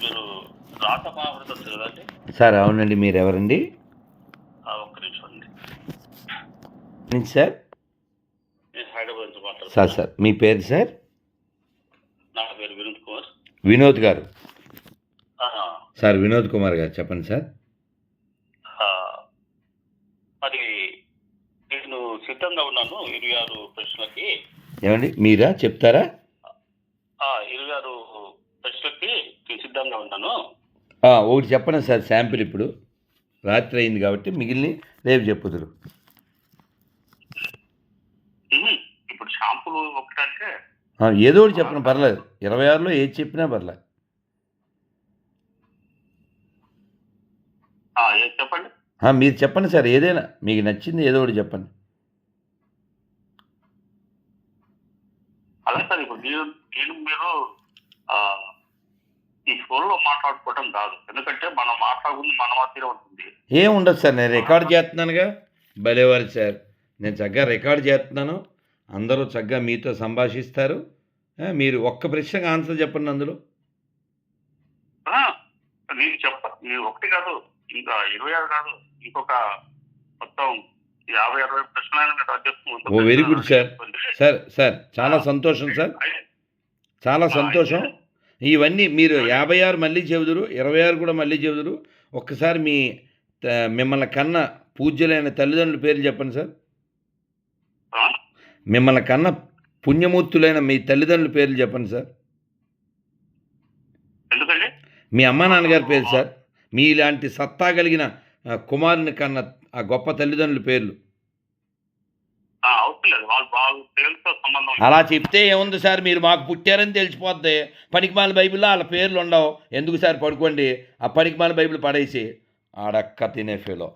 మీరు రాత మహాభారతం కదండి సార్ అవునండి మీరు ఎవరండి ఒక్క నిమిషం అండి సార్? హైదరాబాద్ నుంచి సార్ మాట్లాడుతున్నాను. సార్ మీ పేరు సార్? నా పేరు వినోద్ కుమార్. వినోద్ గారు. సార్ వినోద్ కుమార్ గారు చెప్పండి సార్. మరి నేను సిద్ధంగా ఉన్నాను ఇరవై ఆరు ప్రశ్నలకి. ఏమండి మీరా చెప్తారా? ఇరవై ఆరు సిద్ధంగా ఉన్నాను. ఒకటి చెప్పండి సార్ శాంపిల్ ఇప్పుడు? రాత్రి అయింది కాబట్టి మిగిలిన రేపు చెప్పుదురు. ఇప్పుడు షాంపులు ఒకటంటే ఏదో ఒకటి చెప్పండి పర్లేదు. ఇరవై ఆరులో ఏది చెప్పినా పర్లేదు చెప్పండి? మీరు చెప్పండి సార్ ఏదైనా. మీకు నచ్చింది ఏదో ఒకటి చెప్పండి. అలా సార్ ఇప్పుడు మీరు మీరు ఈ ఫోన్లో మాట్లాడుకోవడం కాదు. ఎందుకంటే మనం మాట్లాడుకుంది మన మధ్యలో ఉంటుంది. ఏం ఉండదు సార్ నేను రికార్డ్ చేస్తున్నానుగా. భలేవారు సార్. నేను చక్కగా రికార్డ్ చేస్తున్నాను. అందరూ చక్కగా మీతో సంభాషిస్తారు. మీరు ఒక్క ప్రశ్నకు ఆన్సర్ చెప్పండి అందులో. నేను చెప్ప మీరు ఒకటి కాదు ఇంకా ఇరవై ఆరు కాదు ఇంకొక మొత్తం యాభై అరవై ప్రశ్నలు very good, sir. Sir sir చాలా సంతోషం సార్ చాలా సంతోషం. ఇవన్నీ మీరు యాభై ఆరు మళ్ళీ చెబుదురు ఇరవై ఆరు కూడా మళ్ళీ చెబుదురు. ఒక్కసారి మీ మిమ్మల్ని కన్న పూజ్యులైన తల్లిదండ్రుల పేర్లు చెప్పండి సార్? మిమ్మల్ని కన్న పుణ్యమూర్తులైన మీ తల్లిదండ్రుల పేర్లు చెప్పండి సార్. మీ అమ్మా నాన్నగారి పేరు సార్. మీ ఇలాంటి సత్తా కలిగిన కుమారుని కన్న ఆ గొప్ప తల్లిదండ్రుల పేర్లు. అవసరం వాళ్ళు వాళ్ళ పేరుతో సంబంధం అలా చెప్తే ఏముంది సార్? మీరు మాకు పుట్టారని తెలిసిపోద్ది. పనికిమాల బైబిల్లో వాళ్ళ పేర్లు ఉండవు ఎందుకు సార్ పడుకోండి? ఆ పనికిమాల బైబిల్ పడేసి ఆడక్క తినే ఫీలో.